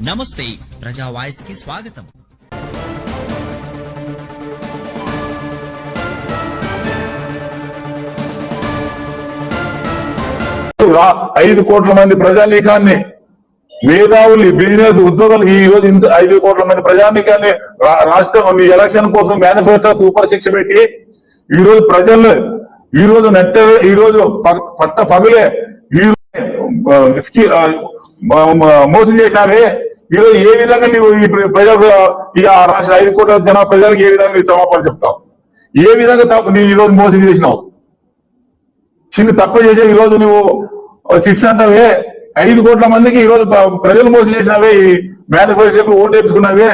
నమస్తే ప్రజా వాయిస్కి స్వాగతం ఐదు కోట్ల మంది ప్రజానీకాన్ని మేధావులు బిజినెస్ ఉద్యోగులు ఈ రోజు ఇంత ఐదు కోట్ల మంది ప్రజానీకాన్ని రా- రాష్ట్రం ఈ ఎలక్షన్ కోసం మేనిఫెస్టో సూపర్ శిక్ష పెట్టి ఈ రోజు ప్రజలు ఈ రోజు నెట్ట ఈ రోజు ప- పట్ట పగులే ఈ మోసం చేసినారే? ఈ రోజు ఏ విధంగా నీవు ఈ ప్రజలకు ఈ రాష్ట్ర ఐదు కోట్ల జన ప్రజలకు ఏ విధంగా నీకు క్షమాపణ చెప్తావు? ఏ విధంగా తప్పు నీ ఈరోజు మోసం చేసినావు? చిన్న తప్పు చేసే ఈ రోజు నువ్వు శిక్ష అంటావే? ఐదు కోట్ల మందికి ఈరోజు ప్రజలు మోసం చేసినవే? ఈ మేనిఫెస్టో ఓటు వేసుకున్నావే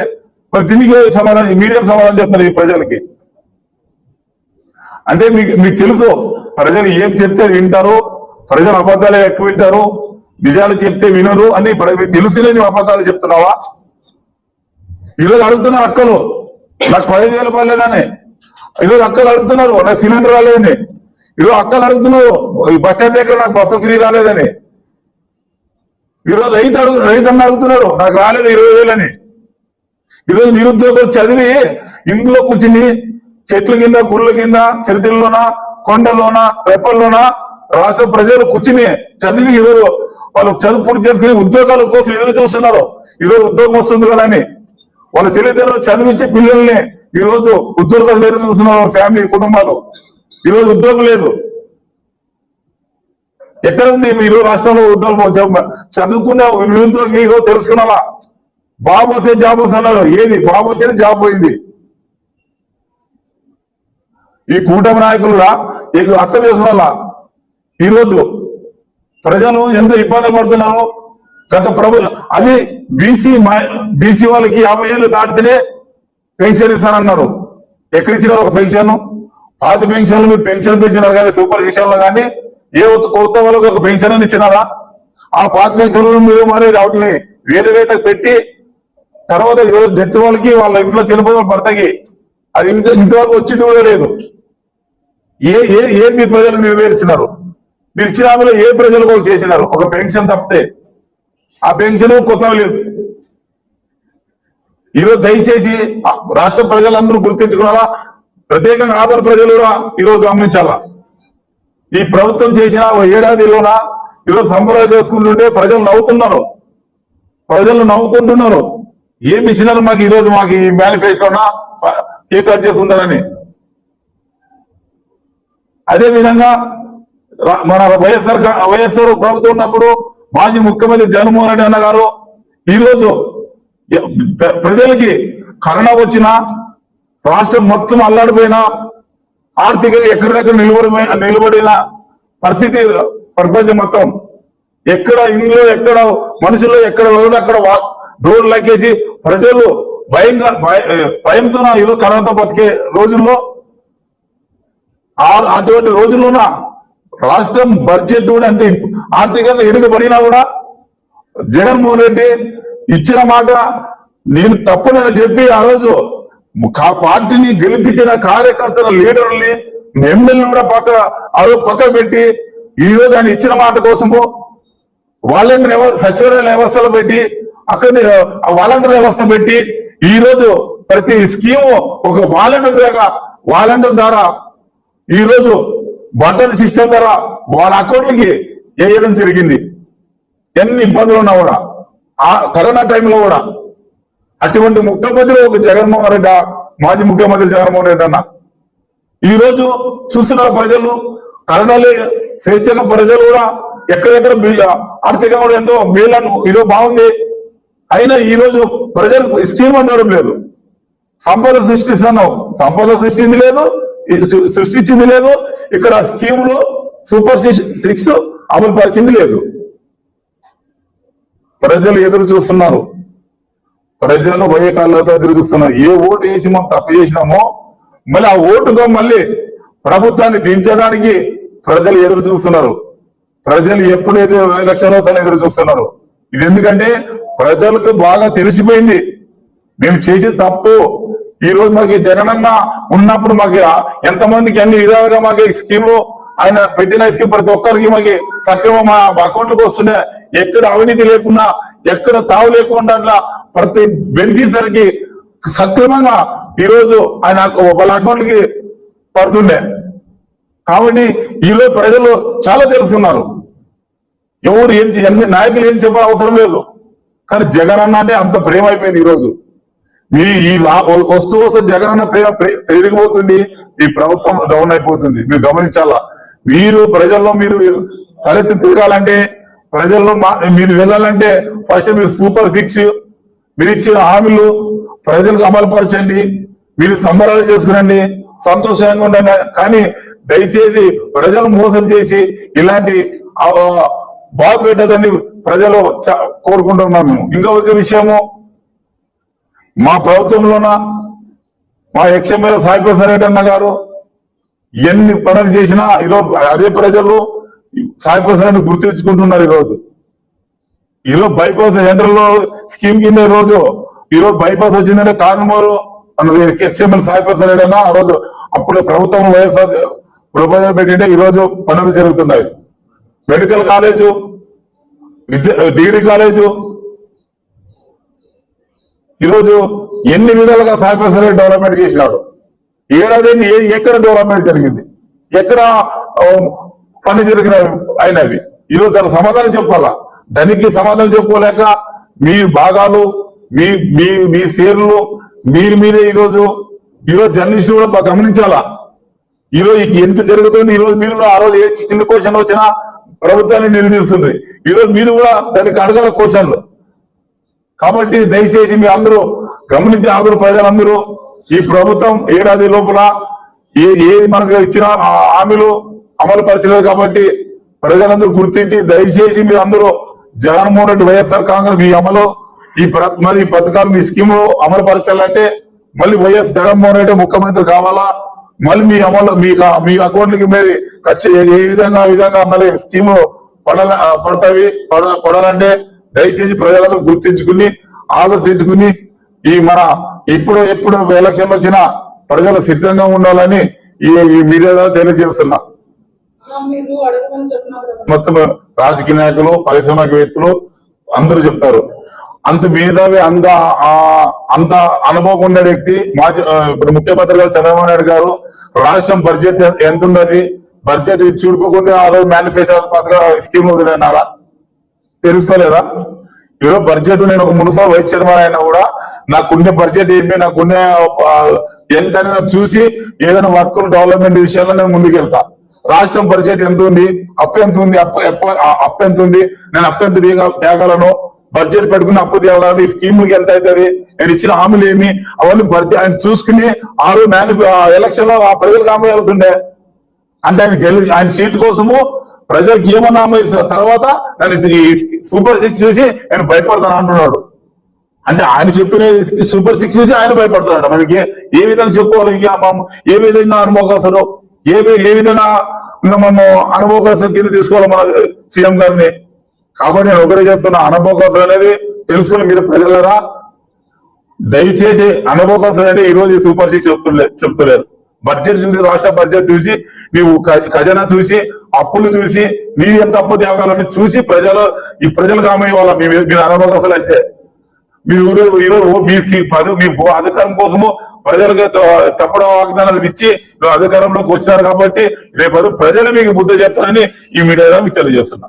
మరి దీనికి సమాధానం? మీడియం సమాధానం చెప్తున్నారు ఈ ప్రజలకి. అంటే మీకు మీకు తెలుసు ప్రజలు ఏం చెప్తే వింటారు ప్రజలు అబద్ధాలే ఎక్కువ వింటారు నిజాలు చెప్తే వినరు అని తెలుసులేని మీకు అబద్ధాలు చెప్తున్నావా? ఈరోజు అడుగుతున్నారు అక్కలు. నాకు పదిహేను వేలు పడలేదని. ఈరోజు అక్కలు అడుగుతున్నారు. నాకు సిలిండర్ రాలేదని. ఈరోజు అక్కలు అడుగుతున్నారు. ఈ బస్ స్టాండ్ దగ్గర నాకు బస్సు ఫ్రీ రాలేదని. ఈరోజు రైతు అడుగు రైతు అన్న అడుగుతున్నాడు. నాకు రాలేదు ఇరవై వేలని. ఈరోజు నిరుద్యోగులు చదివి ఇంట్లో కూర్చుని చెట్ల కింద గుళ్ళ కింద చరిత్రలోన కొండలోన రెప్పల్లోన రాష్ట్ర ప్రజలు కూర్చుని చదివి ఈరోజు వాళ్ళు చదువు పూర్తి చేసుకుని ఉద్యోగాల కోసం ఎదురు చూస్తున్నారు. ఈరోజు ఉద్యోగం వస్తుంది కదా అని. వాళ్ళ తెలివితేటలు చదివించే పిల్లల్ని ఈ రోజు ఉద్యోగాలు ఎదురు చూస్తున్నారు ఫ్యామిలీ కుటుంబాలు. ఈ రోజు ఉద్యోగం లేదు. ఎక్కడ ఉంది? మీరు రాష్ట్రంలో ఉద్యోగం చదువుకున్నా నిరుద్యోగి ఈరోజు తెలుసుకున్నావా? బాబు వస్తే జాబ్ వస్తున్నారు ఏది? బాబు వచ్చేది జాబ్ పోయింది. ఈ కూటమి నాయకులుగా ఇక అర్థం చేసుకోవాలా? ఈరోజు ప్రజలు ఎంత ఇబ్బంది పడుతున్నారో గత ప్రభు అది బీసీ బీసీ వాళ్ళకి యాభై ఏళ్ళు దాటితేనే పెన్షన్ ఇస్తానన్నారు. ఎక్కడ ఇచ్చినారు ఒక పెన్షన్? పాత పెన్షన్లు మీరు పెన్షన్ పెంచినారు కానీ సూపర్ శిక్షణలో కానీ ఏ కొత్త వాళ్ళకి ఒక పెన్షన్ అని ఇచ్చినారా? ఆ పాత పెన్షన్లు మీరు మరి వాటిని వేరే వేత పెట్టి తర్వాత డెత్ వాళ్ళకి వాళ్ళ ఇంట్లో చనిపోయిన భర్తకి అది ఇంకా ఇంతవరకు వచ్చింది కూడా లేదు. ఏ ఏ ఏ మీ ప్రజలు నెరవేర్చినారు మీరు ఏ ప్రజలు కూడా చేసినారు? ఒక పెన్షన్ తప్పితే. ఆ పెన్షన్ కొత్త లేదు ఈరోజు దయచేసి రాష్ట్ర ప్రజలందరూ గుర్తించుకున్నారా? ప్రత్యేకంగా ఆంధ్ర ప్రజలు కూడా ఈరోజు గమనించాలా? ఈ ప్రభుత్వం చేసిన ఓ ఏడాదిలోన ఈరోజు సంబరాలు చేసుకుంటుంటే ప్రజలు నవ్వుతున్నారు. ప్రజలు నవ్వుకుంటున్నారు. ఏమి ఇచ్చినారు మాకు ఈరోజు మాకు ఈ మేనిఫెస్టోనా? ఏ కట్ చేస్తుంటారని అదే విధంగా మన వైఎస్ఆర్ వైఎస్ఆర్ ప్రభుత్వం ఉన్నప్పుడు మాజీ ముఖ్యమంత్రి జగన్మోహన్ రెడ్డి అన్న గారు ఈరోజు ప్రజలకి కరోనా వచ్చినా రాష్ట్రం మొత్తం అల్లాడిపోయినా ఆర్థికంగా ఎక్కడిదక్కడ నిలబడి నిలబడిన పరిస్థితి ప్రపంచం మొత్తం. ఎక్కడ ఇంట్లో ఎక్కడ మనుషులు ఎక్కడ అక్కడ డోర్లు లెక్కేసి ప్రజలు భయంగా భయ- భయంతో ఈరోజు కరోనాతో బతికే రోజుల్లో ఆ- అటువంటి రోజుల్లోన రాష్ట్రం బడ్జెట్ కూడా అంతే ఆర్థికంగా ఎరుగుబడినా కూడా జగన్మోహన్ రెడ్డి ఇచ్చిన మాట నేను తప్పునని చెప్పి ఆ రోజు కా- పార్టీని గెలిపించిన కార్యకర్తల లీడర్ని ఎమ్మెల్యేలు కూడా పక్క ఆ రోజు పక్క పెట్టి ఈ రోజు ఆయన ఇచ్చిన మాట కోసము వాలంటీర్ సచివాలయ వ్యవస్థలు పెట్టి అక్కడ వాలంటీర్ వ్యవస్థ పెట్టి ఈ రోజు ప్రతి స్కీము ఒక వాలంటీర్ ద్వారా వాలంటీర్ ద్వారా ఈ రోజు బట్టల సిస్టమ్ ద్వారా వాళ్ళ అకౌంట్లకి వేయడం జరిగింది. ఎన్ని ఇబ్బందులు ఉన్నా కూడా. ఆ కరోనా టైంలో కూడా. అటువంటి ముఖ్యమంత్రి ఒక జగన్మోహన్ రెడ్డి మాజీ ముఖ్యమంత్రి జగన్మోహన్ రెడ్డి అన్న. ఈరోజు చూస్తున్నారు ప్రజలు కరోనాలే స్వేచ్ఛగా ప్రజలు కూడా ఎక్కడెక్కడ ఆర్థికంగా కూడా ఎంతో మేలను ఈరోజు బాగుంది. అయినా ఈ రోజు ప్రజలకు స్టీమ్ అందడం లేదు. సంపద సృష్టిస్తున్నావు సంపద సృష్టింది లేదు ఇది సృష్టించింది లేదు. ఇక్కడ స్కీములు సూపర్ సిక్స్ అమలు పరిచింది లేదు. ప్రజలు ఎదురు చూస్తున్నారు. ప్రజలు పోయే కాళ్ళతో ఎదురు చూస్తున్నారు. ఏ ఓటు వేసి మనం తప్పు చేసినామో మళ్ళీ ఆ ఓటుతో మళ్ళీ ప్రభుత్వాన్ని దించడానికి ప్రజలు ఎదురు చూస్తున్నారు. ప్రజలు ఎప్పుడైతే ఎలక్షన్ వస్తానో ఎదురు చూస్తున్నారు. ఇది ఎందుకంటే ప్రజలకు బాగా తెలిసిపోయింది. మేము చేసే తప్పు ఈ రోజు మాకు జగనన్న ఉన్నప్పుడు మాకు ఎంతమందికి అన్ని విధాలుగా మాకు ఈ స్కీమ్ ఆయన పెట్టిన స్కీమ్ ప్రతి ఒక్కరికి మాకు సక్రమం మా అకౌంట్లకు వస్తున్నాయి ఎక్కడ అవినీతి లేకుండా ఎక్కడ తావు లేకుండా అట్లా ప్రతి బెనిఫిషరీకి సక్రమంగా ఈరోజు ఆయన వాళ్ళ అకౌంట్కి పడుతుండే. కాబట్టి ఈరోజు ప్రజలు చాలా తెలుసుకున్నారు ఎవరు ఏం చే- ఎన్ని నాయకులు ఏం చెప్పాలి అవసరం లేదు. కానీ జగన్ అన్న అంటే అంత ప్రేమ అయిపోయింది ఈరోజు మీ ఈ వస్తువు వస్తూ జగనన్న ప్రేమ పె- పెరిగిపోతుంది. ఈ ప్రభుత్వం డౌన్ అయిపోతుంది. మీరు గమనించాలా? మీరు ప్రజల్లో మీరు తలెత్తి తిరగాలంటే ప్రజల్లో మా- మీరు వెళ్ళాలంటే ఫస్ట్ మీరు సూపర్ సిక్స్ మీరు ఇచ్చిన హామీలు ప్రజలకు అమలుపరచండి. మీరు సంబరాలు చేసుకునండి. సంతోషంగా ఉండండి. కానీ దయచేసి ప్రజలు మోసం చేసి ఇలాంటి బాధ పెట్టదని ప్రజలు చ- కోరుకుంటున్నాం మేము ఇంకొక విషయము మా ప్రభుత్వంలోన మా ఎక్స్ఎమ్మెల్యే సాయి ప్రసాద్ రెడ్డి అన్న గారు ఎన్ని పనులు చేసినా ఈరోజు అదే ప్రజలు సాయి ప్రసాద్ రెడ్డి గుర్తించుకుంటున్నారు ఈరోజు. ఈరోజు బైపాస్ సెంటర్ స్కీమ్ కింద ఈ రోజు ఈరోజు బైపాస్ వచ్చిందంటే కారణమోరు అన్నది ఎక్స్ఎంఎల్ సాయి ప్రసాద్ రెడ్డి అన్న ఆ రోజు అప్పుడు ప్రభుత్వం వైఎస్ఆర్ ప్రపోజల్ పెట్టింటే ఈరోజు పనులు జరుగుతున్నాయి. మెడికల్ కాలేజు విద్య డిగ్రీ కాలేజు ఈరోజు ఎన్ని విధాలుగా సాయి డెవలప్మెంట్ చేసినాడు? ఏడాది ఏ- ఎక్కడ డెవలప్మెంట్ జరిగింది? ఎక్కడ పని జరిగిన అయినవి ఈరోజు తన సమాధానం చెప్పాలా? దానికి సమాధానం చెప్పుకోలేక మీ భాగాలు మీ మీ మీ షేర్లు మీరు మీరే ఈరోజు ఈరోజు జర్నలిస్టులు కూడా గమనించాలా? ఈరోజు ఎంత జరుగుతుంది ఈ రోజు మీరు కూడా ఆ రోజు ఏ చిన్న క్వశ్చన్ వచ్చినా ప్రభుత్వాన్ని నిలదీస్తుంది. ఈరోజు మీరు కూడా దానికి అడగల క్వశ్చన్లు. కాబట్టి దయచేసి మీ అందరూ గమనించే అందరూ ప్రజలందరూ ఈ ప్రభుత్వం ఏడాది లోపల ఏ ఏది మనకు ఇచ్చిన హామీలు అమలు పరచలేదు కాబట్టి ప్రజలందరూ గుర్తించి దయచేసి మీరు అందరూ జగన్మోహన్ రెడ్డి వైఎస్ఆర్ కాంగ్రెస్ మీ అమలు ఈ మరి ఈ పథకాలు మీ స్కీమ్ అమలు పరచాలంటే మళ్ళీ వైఎస్ జగన్మోహన్ రెడ్డి ముఖ్యమంత్రి కావాలా? మళ్ళీ మీ అమలు మీ మీ అకౌంట్లకి మరి ఖర్చు ఏ విధంగా ఆ విధంగా మళ్ళీ స్కీమ్ పడాల పడతాయి పడతావి పడ పడాలంటే దయచేసి ప్రజలందరూ గుర్తించుకుని ఆలోచించుకుని ఈ మన ఇప్పుడు ఎప్పుడు ఎలక్షన్ వచ్చినా ప్రజలు సిద్ధంగా ఉండాలని ఈ ఈ మీడియా ద్వారా తెలియజేస్తున్నా. మీరు మొత్తం రాజకీయ నాయకులు పారిశ్రామికవేత్తలు అందరూ చెప్తారు. అంత మేధావి అంత ఆ, అంత అనుభవం ఉన్న వ్యక్తి మాజీ ఇప్పుడు ముఖ్యమంత్రి గారు చంద్రబాబు నాయుడు గారు రాష్ట్రం బడ్జెట్ ఎంత ఉన్నది? బడ్జెట్ చూడుకోకుండా ఆ రోజు మేనిఫెస్టో పథక స్కీమ్ వదిలేనారా? తెలుసుకోలేదా? ఈరోజు బడ్జెట్ నేను ఒక మున్సిపల్ వైస్ చైర్మన్ అయినా కూడా నాకుండే బడ్జెట్ ఏంటి నాకుండే ఎంత చూసి ఏదైనా వర్క్ డెవలప్మెంట్ విషయంలో నేను ముందుకెళ్తా. రాష్ట్రం బడ్జెట్ ఎంత ఉంది అప్పు ఎంత ఉంది అప్పు అప్పు ఎంత ఉంది నేను అప్పు ఎంత తేగలను? బడ్జెట్ పెట్టుకుని అప్పు తేగలను ఈ స్కీములకి ఎంత అవుతుంది నేను ఇచ్చిన హామీలు ఏమి? అవన్నీ బడ్జెట్ ఆయన చూసుకుని ఆ రోజు మేనిఫె ఎలక్షన్లో ఆ ప్రజలకు హామీ వెళ్తుండే అంటే ఆయన గెలి ఆయన సీట్ కోసము ప్రజలకు ఏమన్నా హామీ తర్వాత నన్ను ఇది సూపర్ సిక్స్ చూసి నేను భయపడతాను అంటున్నాడు. అంటే ఆయన చెప్పిన సూపర్ సిక్స్ చూసి ఆయన భయపడుతున్నాడు మనకి ఏ- విధంగా చెప్పుకోవాలి? ఇంకా మనం ఏ విధంగా అనుభవకాశాలు ఏ ఏ విధంగా ఇంకా మనం అనుభవకస్తులు కింద తీసుకోవాలి మన సీఎం గారిని? కాబట్టి నేను ఒకటే చెప్తున్నా అనుభవకాశం అనేది తెలుసుకుని మీరు ప్రజలరా దయచేసి అనుభవకాశం అంటే ఈ రోజు సూపర్ సిక్స్ చెప్తులే చెప్తలేరు బడ్జెట్ చూసి రాష్ట్ర బడ్జెట్ చూసి నీవు ఖజానా చూసి అప్పులు చూసి నీవు ఎంత అప్పు తేవాలని చూసి ప్రజలు ఈ ప్రజలకు హామీ ఇవ్వాలి మీ మీరు అనుభవకస్తులు అయితే. మీ ఊరు ఈరోజు మీ మీ అధికారం కోసము ప్రజలకు తప్పుడు వాగ్దానాలు ఇచ్చి అధికారంలోకి వచ్చినారు కాబట్టి రేపు ప్రజలు మీకు బుద్ధి చెప్తారని ఈ మీడియా ద్వారా మీకు తెలియజేస్తున్నా.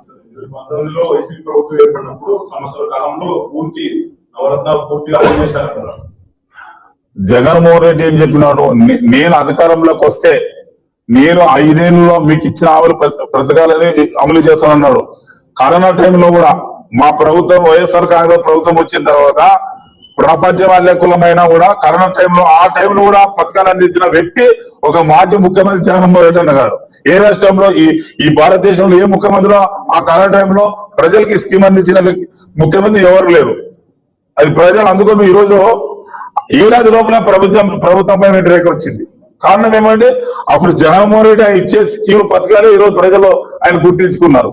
జగన్మోహన్ రెడ్డి ఏం చెప్పినాడు? నేను అధికారంలోకి వస్తే నేను ఐదేళ్ళలో మీకు ఇచ్చిన ఆవులు ప- పథకాలని అమలు చేస్తానన్నాడు. కరోనా టైంలో కూడా మా ప్రభుత్వం వైఎస్ఆర్ కాంగ్రెస్ ప్రభుత్వం వచ్చిన తర్వాత ప్రపంచ లెక్కలమైనా కూడా కరోనా టైంలో ఆ టైంలో కూడా పథకాలు అందించిన వ్యక్తి ఒక మాజీ ముఖ్యమంత్రి జగన్మోహన్ రెడ్డి అన్న గారు ఏ రాష్ట్రంలో ఈ ఈ భారతదేశంలో ఏ ముఖ్యమంత్రిలో ఆ కరోనా టైంలో ప్రజలకి స్కీమ్ అందించిన వ్యక్తి ముఖ్యమంత్రి ఎవరు లేరు. అది ప్రజలు అందుకొని ఈ రోజు ఏడాది లోపల ప్రభుత్వం ప్రభుత్వంపై వ్యతిరేకం వచ్చింది. కారణం ఏమంటే అప్పుడు జగన్మోహన్ రెడ్డి ఆయన ఇచ్చే స్కీమ్ పథకాలు ఈ రోజు ప్రజలు ఆయన గుర్తించుకున్నారు.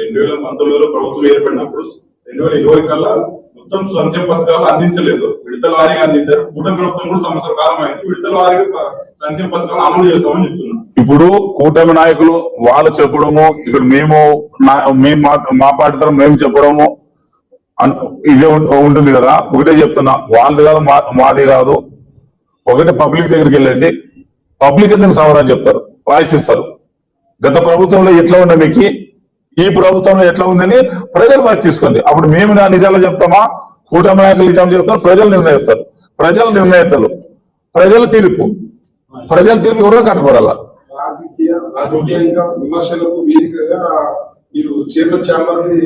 రెండు వేల పంతొమ్మిదిలో ప్రభుత్వం ఏర్పడినప్పుడు రెండు వేల ఇరవై కల్లా మొత్తం సంక్షేమ పథకాలు అందించలేదు. విడతల వారీగా అందించారు. కూటమి ప్రభుత్వం కూడా సంవత్సర కాలం అయింది. విడతల వారీగా సంక్షేమ పథకాలు అమలు చేస్తామని చెప్తున్నారు. ఇప్పుడు కూటమి నాయకులు వాళ్ళు చెప్పడము ఇక్కడ మేము మేము మా తరఫున మేము చెప్పడము ఇదే ఉంటుంది కదా. ఒకటే చెప్తున్నా. వాళ్ళది కాదు మా మాది కాదు. ఒకటి పబ్లిక్ దగ్గరికి వెళ్ళండి. పబ్లిక్ ఎందుకు సమాధానం చెప్తారు? రాసిస్తారు ఇస్తారు గత ప్రభుత్వంలో ఎట్లా ఉండే మీకు? ఈ ప్రభుత్వంలో ఎట్లా ఉందని ప్రజలు వారి తీసుకోండి. అప్పుడు మేము నా నిజాలు చెప్తామా? కూటమి నాయకులు నిజాలు చెప్తారు ప్రజలు నిర్ణయిస్తారు. ప్రజలు నిర్ణయిస్తారు ప్రజల తీర్పు. ప్రజల తీర్పు ఎవరో కట్టుకోవాలా రాజకీయంగా విమర్శలకు వేదికగా మీరు చైర్మన్ ఛాంబర్ని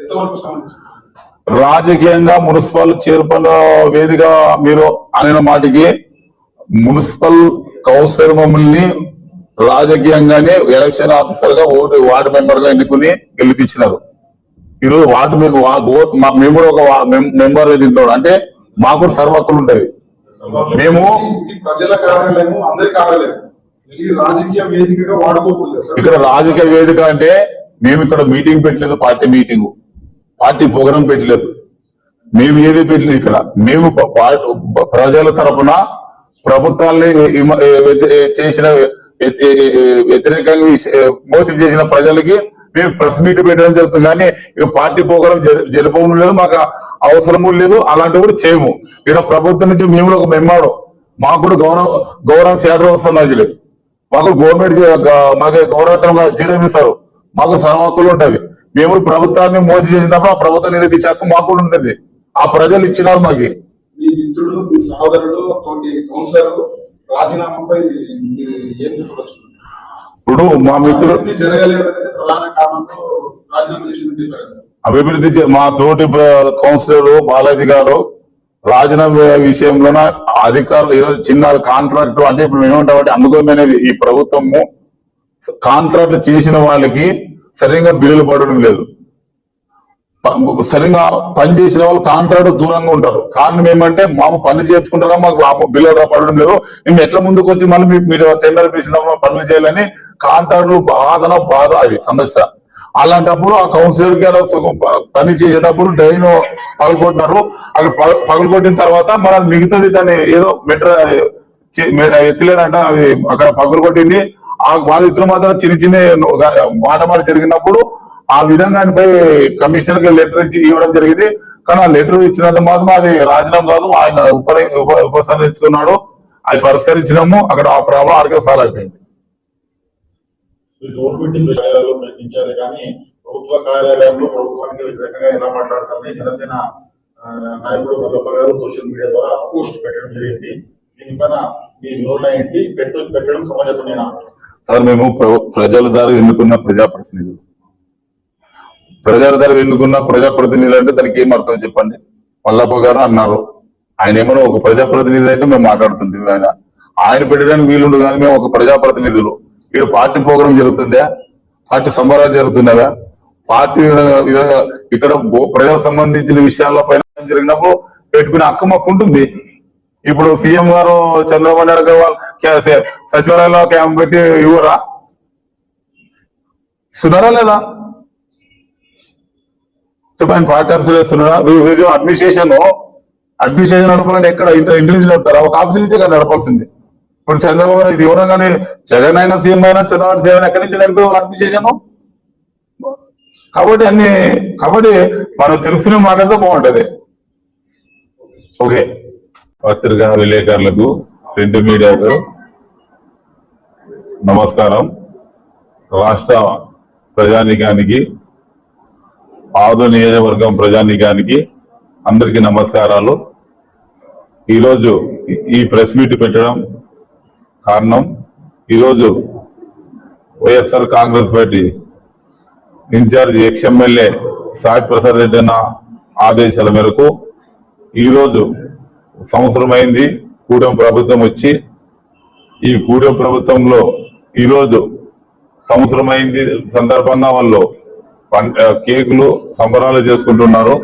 ఎంతవరకు సంబంధించింది రాజకీయంగా మున్సిపల్ చైర్మన్ వేదిక మీరు అనిన మాటికి మున్సిపల్ కౌన్సిలర్ మమ్మల్ని రాజకీయంగానే ఎలక్షన్ ఆఫీసర్గా ఓటు వార్డు మెంబర్గా ఎన్నుకుని గెలిపించినారు. ఈరోజు వార్డు మీకు మేము కూడా ఒక మెంబర్ దీంట్లో అంటే మాకు కూడా సర్వ హక్కులు ఉంటాయి. మేము ఇది ప్రజల కార్యాలయం అందరి కార్యాలయం. ఇది రాజకీయ వేదికగా వాడుకోకూడదు సార్. ఇక్కడ రాజకీయ వేదిక అంటే మేము ఇక్కడ మీటింగ్ పెట్టలేదు పార్టీ మీటింగ్. పార్టీ ప్రోగ్రాం పెట్టలేదు మేము ఏది పెట్టలేదు ఇక్కడ. మేము ప్రజల తరపున ప్రభుత్వాన్ని చేసిన వ్యతిరేకంగా మోసం చేసిన ప్రజలకి మేము ప్రెస్ మీట్ పెట్టడం జరుగుతుంది. కానీ ఇక పార్టీ ప్రోగ్రాం జరపడం లేదు మాకు అవసరము లేదు అలాంటివి కూడా చేయము. ఇక్కడ ప్రభుత్వం నుంచి మేము ఒక మెమ్మాడు మాకు కూడా గౌరవ గౌరవం సేటర్ వస్తున్నది లేదు. మాకు గవర్నమెంట్ మాకు గౌరవంగా జీతం ఇస్తారు. మాకు సహకులు ఉంటాయి. మేము ప్రభుత్వాన్ని మోసం చేసినప్పుడు ఆ ప్రభుత్వం నిలదీసే హక్కు మాకు కూడా ఉంటుంది ఆ ప్రజలు ఇచ్చినారు మాకు. మీ మిత్రుడు మీ సహోదరుడు తోటి కౌన్సిలర్ రాజీనామాపై మీరు ఏం చెప్పవచ్చు ఇప్పుడు మా మిత్రుడు అభివృద్ధి మా తోటి కౌన్సిలర్ బాలాజీ గారు రాజీనామా విషయంలోన అధికారులు ఏదో చిన్న కాంట్రాక్ట్ అంటే ఇప్పుడు మేము ఏమంటామంటే అందుకోమనేది ఈ ప్రభుత్వము. కాంట్రాక్ట్ చేసిన వాళ్ళకి సరిగా బిల్లులు పడడం లేదు. సరిగా పని చేసిన వాళ్ళు కాంట్రాక్ట్ దూరంగా ఉంటారు. కారణం ఏమంటే మాకు పని చేసుకుంటారా మాకు ఆ బిల్లులు పడడం లేదు. మేము ఎట్లా ముందుకు వచ్చి మళ్ళీ మీరు టెండర్ పిలిచినప్పుడు పనులు చేయాలని కాంట్రాక్టులు బాధన బాధ అది సమస్య. అలాంటప్పుడు ఆ కౌన్సిలర్ గారు పని చేసేటప్పుడు డ్రైన్ పగలగొట్టినారు. అక్కడ పగ- తర్వాత మన మిగతాది దాన్ని ఏదో మెట్రో ఎత్తలేదంట అది అక్కడ పగలగొట్టింది. ఆ వాళ్ళిద్దరు మాత్రం చిన్న చిన్న మాట మాట జరిగినప్పుడు ఆ విధంగా ఆయనపై కమిషనర్కి లెటర్ ఇచ్చి ఇవ్వడం జరిగింది. కానీ ఆ లెటర్ ఇచ్చినంత మాత్రం అది రాజీనామా కాదు ఆయన ఉప ఉపసంహరించుకున్నాడు. అది పరిష్కరించినాము. అక్కడ ఆ ప్రాబ్లం ఆడికే సాల్వ్ అయిపోయింది ఈ కార్యాలయంలో ప్రశ్నించారు కానీ ప్రభుత్వ కార్యాలయంలో ప్రభుత్వానికి వ్యతిరేకంగా ఎలా మాట్లాడతారని జనసేన నాయకుడు గారు సోషల్ మీడియా ద్వారా పోస్ట్ పెట్టడం జరిగింది. దీనిపైన సార్ మేము ప్రజల ద్వారా ఎన్నుకున్న ప్రజాప్రతినిధులు. ప్రజల ద్వారా ఎన్నుకున్న ప్రజాప్రతినిధులు అంటే దానికి ఏం అర్థం చెప్పండి? మల్లప్ప గారు అన్నారు. ఆయన ఏమో ఒక ప్రజాప్రతినిధి అయితే మేము మాట్లాడుతుంది ఆయన. ఆయన పెట్టడానికి వీలుండు కానీ మేము ఒక ప్రజాప్రతినిధులు. ఇక్కడ పార్టీ ప్రోగ్రాం జరుగుతుందా? పార్టీ సంబరాలు జరుగుతున్నవా పార్టీ విధంగా ఇక్కడ ప్రజలకు సంబంధించిన విషయాల పైన జరిగినప్పుడు పెట్టుకునే హక్కు మాకు ఉంటుంది ఇప్పుడు సీఎం గారు చంద్రబాబు నాయుడు గారు సచివాలయంలో క్యాంప్ పెట్టి ఇవ్వరా? ఇస్తున్నారా లేదా? చెప్పండి పార్టీ ఇస్తున్నారా? అడ్మినిస్ట్రేషన్. అడ్మినిస్ట్రేషన్ నడపాలంటే ఎక్కడ? ఇంటెలిజెన్స్ నడుపుతారా? ఒక ఆఫీస్ నుంచే కదా నడపాల్సింది. ఇప్పుడు చంద్రబాబు గారు ఇది కానీ జగన్ అయినా సీఎం అయినా చంద్రబాబు సీఎం ఎక్కడి నుంచి నడిపే అడ్మినిస్ట్రేషన్? కాబట్టి అన్ని కాబట్టి మనం తెలుసుకుని మాట్లాడితే బాగుంటది. ఓకే. పత్రికా విలేకరులకు ప్రింట్ మీడియాకు నమస్కారం. రాష్ట్ర ప్రజానీకానికి ఆదు నియోజకవర్గం ప్రజానీకానికి అందరికీ నమస్కారాలు. ఈరోజు ఈ- ప్రెస్ మీట్ పెట్టడం కారణం ఈరోజు YSR Congress party in charge ex MLA Sai Prasad Reddy అన్న ఆదేశాల మేరకు ఈరోజు సంవత్సరం అయింది కూటమి ప్రభుత్వం వచ్చి ఈ కూటమి ప్రభుత్వంలో ఈరోజు సంవత్సరం అయింది సందర్భంగా వాళ్ళు కేకులు సంబరాలు చేసుకుంటున్నారు.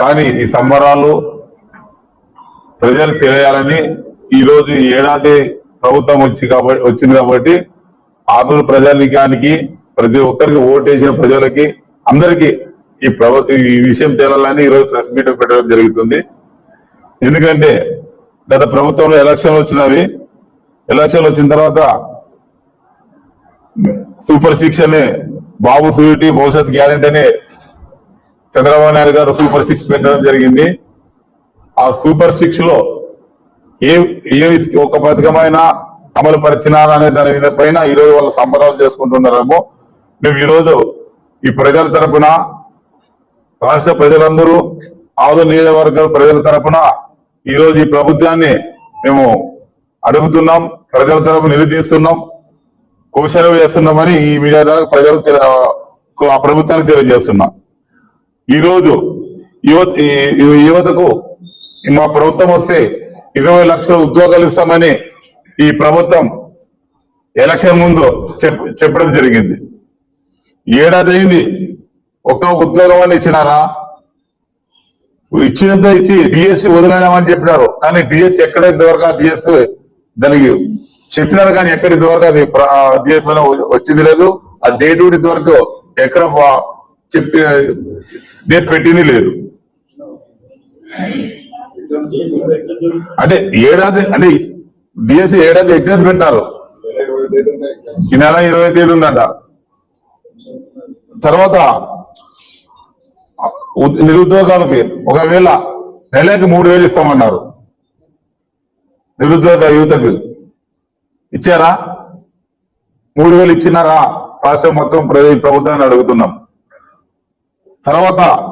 కానీ ఈ సంబరాలు ప్రజలు తెలియాలని ఈరోజు ఏడాది ప్రభుత్వం వచ్చి కాబట్టి వచ్చింది కాబట్టి ఆదుల ప్రజానికానికి ప్రతి ఒక్కరికి ఓటేసిన ప్రజలకి అందరికీ ఈ ప్రభు ఈ విషయం తేలాలని ఈరోజు ప్రెస్ మీట్ పెట్టడం జరుగుతుంది. ఎందుకంటే గత ప్రభుత్వంలో ఎలక్షన్లు వచ్చినవి. ఎలక్షన్లు వచ్చిన తర్వాత సూపర్ సిక్స్ అనే బాబు సూరిటీ భవిష్యత్ గ్యారెంటీ అనే చంద్రబాబు నాయుడు గారు సూపర్ సిక్స్ పెట్టడం జరిగింది. ఆ సూపర్ సిక్స్లో ఏ ఏ ఒక పథకమైన అమలు పరిచినారా అనే దాని మీద పైన ఈ రోజు వాళ్ళు సంబరాలు చేసుకుంటున్నారేమో. మేము ఈరోజు ఈ ప్రజల తరపున రాష్ట్ర ప్రజలందరూ ఆదు నియోజకవర్గ ప్రజల తరపున ఈ రోజు ఈ ప్రభుత్వాన్ని మేము అడుగుతున్నాం ప్రజల తరపు నిలదీస్తున్నాం క్వశ్చన్ చేస్తున్నామని ఈ మీడియా ద్వారా ప్రజలకు ఆ ప్రభుత్వానికి తెలియజేస్తున్నాం. ఈరోజు యువత యువతకు మా ప్రభుత్వం వస్తే ఇరవై లక్షల ఉద్యోగాలు ఇస్తామని ఈ ప్రభుత్వం ఎలక్షన్ ముందు చెప్- చెప్పడం జరిగింది. ఏడాది అయింది. ఒక్క ఉద్యోగం అని ఇచ్చినారా? ఇచ్చినంత ఇచ్చి డిఎస్సి వదిలేనామని చెప్పినారు. కానీ డిఎస్సి ఎక్కడ ఇంతవరకు డిఎస్ దానికి చెప్పినారు కానీ ఎక్కడ ఇంతవరకు అది డిఎస్ వచ్చింది లేదు. ఆ డేట్ కూడా ఇంతవరకు ఎక్కడ చెప్పి డేట్ పెట్టింది లేదు. అంటే ఏడాది అంటే డిఎస్సి ఏడాది ఎగ్జామ్స్ పెట్టినారు. ఈ నెల ఇరవై తేదీ ఉందంట. తర్వాత నిరుద్యోగాలకి ఒకవేళ నెలకి మూడు వేలు ఇస్తామన్నారు. నిరుద్యోగ యువతకు ఇచ్చారా? మూడు వేలు ఇచ్చినారా? రాష్ట్రం మొత్తం ప్రజ- ప్రభుత్వాన్ని అడుగుతున్నాం. తర్వాత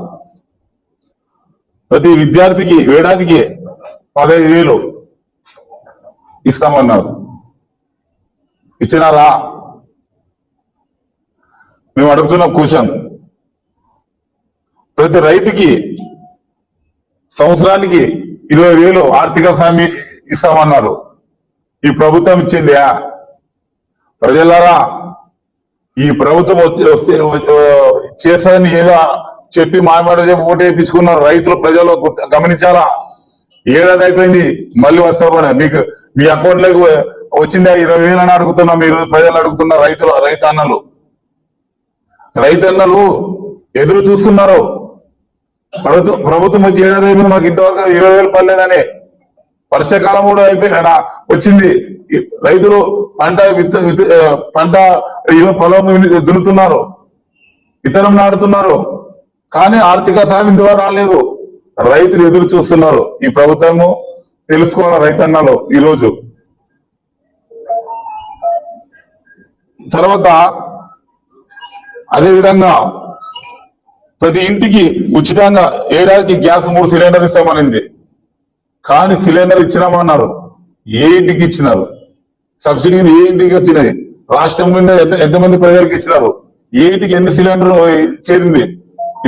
ప్రతి విద్యార్థికి ఏడాదికి పదహైదు వేలు ఇస్తామన్నారు. ఇచ్చినారా? మేము అడుగుతున్నాం క్వశ్చన్. ప్రతి రైతుకి సంవత్సరానికి ఇరవై వేలు ఆర్థిక హామీ ఇస్తామన్నారు. ఈ ప్రభుత్వం ఇచ్చిందా ప్రజలారా ఈ ప్రభుత్వం వస్తే చేస్తుందని ఏదో చెప్పి మాయమాట చెప్పి ఓటు వేయించుకున్నారు రైతులు ప్రజలు గమనించారా? ఏడాది అయిపోయింది మళ్ళీ వస్తారు మీకు మీ అకౌంట్లోకి వచ్చిందా? ఇరవై వేలు అని అడుగుతున్నా మీరు ప్రజలు అడుగుతున్న రైతులు రైతన్నలు రైతన్నలు ఎదురు చూస్తున్నారు. ప్రభుత్వం ప్రభుత్వం వచ్చి ఏడాది అయిపోయింది మాకు ఇంతవరకు ఇరవై వేలు పడలేదని వర్షాకాలం కూడా అయిపోయి వచ్చింది. రైతులు పంట విత్త పంట పొలం దున్నుతున్నారు. విత్తనం నాడుతున్నారు కానీ ఆర్థిక సాయం ఇంతవరకు రాలేదు. రైతులు ఎదురు చూస్తున్నారు. ఈ ప్రభుత్వము తెలుసుకోవాలి రైతన్నలు ఈ రోజు తర్వాత అదే విధంగా ప్రతి ఇంటికి ఉచితంగా ఏడాదికి గ్యాస్ మూడు సిలిండర్ ఇస్తామనింది. కానీ సిలిండర్ ఇచ్చినామన్నారు ఏ ఇంటికి ఇచ్చినారు? సబ్సిడీ ఏ ఇంటికి వచ్చినది? రాష్ట్రంలో ఎంతమంది ప్రజలకు ఇచ్చినారు? ఏ ఇంటికి ఎన్ని సిలిండర్ చేరింది?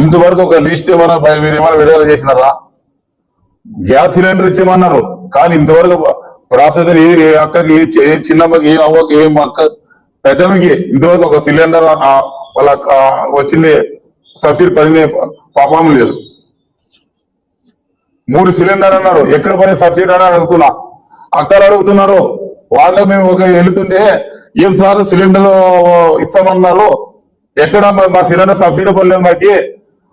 ఇంతవరకు ఒక లిస్ట్ ఏమైనా మీరు ఏమైనా విడుదల చేసినారా? గ్యాస్ సిలిండర్ ఇచ్చామన్నారు. కానీ ఇంతవరకు ప్రాసెస్ ఏ అక్కకి ఏ చిన్నమ్మకి ఏ అవ్వకి ఏ అక్క పెద్దమ్మకి ఇంతవరకు ఒక సిలిండర్ వాళ్ళ వచ్చింది. సబ్సిడీ పడింది పాపం లేదు. మూడు సిలిండర్ అన్నారు. ఎక్కడ పని సబ్సిడీ అని అడుగుతున్నా. అక్కడ అడుగుతున్నారు. వాళ్ళకి మేము ఒక వెళుతుంటే ఏం సార్ సిలిండర్ ఇస్తామన్నారు. ఎక్కడ మా- సిలిండర్ సబ్సిడీ పడలేదు మాకి.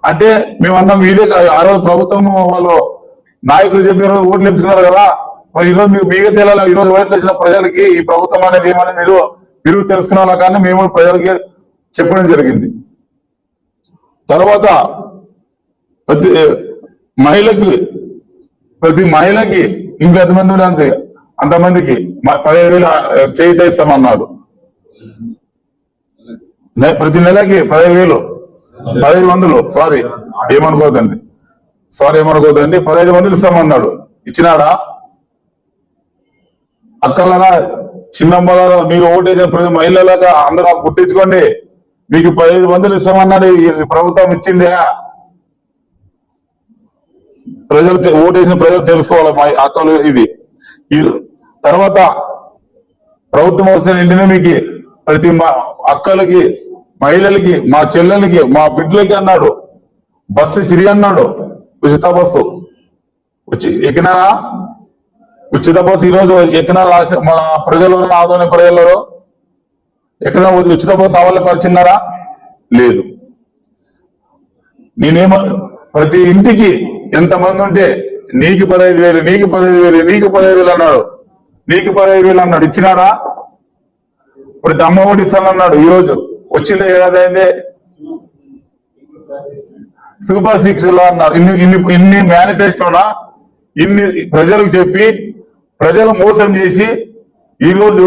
అంటే మేము అన్నాం మీరే ఆ రోజు ప్రభుత్వం వాళ్ళు నాయకులు చెప్పారు ఓట్లు ఎంచుకున్నారు కదా. మరి ఈరోజు మీకు మీకే తెలియాలి? ఈ రోజు ఓట్లు వచ్చిన ప్రజలకి ఈ ప్రభుత్వం అనేది ఏమని మీరు మీరు తెలుసుకున్నారు? కానీ మేము ప్రజలకి చెప్పడం జరిగింది. తర్వాత ప్రతి మహిళకి ప్రతి మహిళకి ఇంకెంతమంది ఉండే అంతే అంతమందికి పదిహేను వేలు చేయితే ఇస్తామన్నాడు ప్రతి నెలకి పదిహేను వేలు పదిహేను వందలు సారీ ఏమనుకోదండి. సారీ ఏమనుకోదండి పదహైదు వందలు ఇస్తామన్నాడు. ఇచ్చినాడా? అక్కలరా చిన్నమ్మలారా మీరు ఓటేసిన ప్రతి మహిళలాగా అందరూ గుర్తించుకోండి. మీకు పదిహేను వందలు ఇస్తామన్నాడు ప్రభుత్వం ఇచ్చిందే. ప్రజలు ఓటేసిన ప్రజలు తెలుసుకోవాలి మా అక్కలు ఇది. తర్వాత ప్రభుత్వం వస్తున్న ఇంటిని మీకు ప్రతి మా అక్కలకి మహిళలకి మా చెల్లెలకి మా బిడ్డలకి అన్నాడు. బస్సు ఫ్రీ అన్నాడు. ఉచిత బస్సు. వచ్చి ఎక్కినారా? ఉచిత బస్సు ఈ రోజు ఎక్కినారా? మన ప్రజలు ఆదోని ప్రజలు? ఎక్కడ ఉచిత బస్సు అమలుపరిచినారా లేదు. నేనేమో ప్రతి ఇంటికి ఎంతమంది ఉంటే నీకు పదహైదు వేలు నీకు పదహైదు వేలు నీకు పదహైదు వేలు అన్నాడు. నీకు పదహైదు వేలు అన్నాడు. ఇచ్చినారా? ఇప్పుడు అమ్మ ఒకటి ఇస్తానన్నాడు ఈరోజు వచ్చిందే వచ్చింది ఏడాది అయిందే. సూపర్ సిక్స్లో అన్నారు ఇన్ని ఇన్ని ఇన్ని మేనిఫెస్టోనా? ఇన్ని ప్రజలకు చెప్పి ప్రజలు మోసం చేసి ఈ రోజు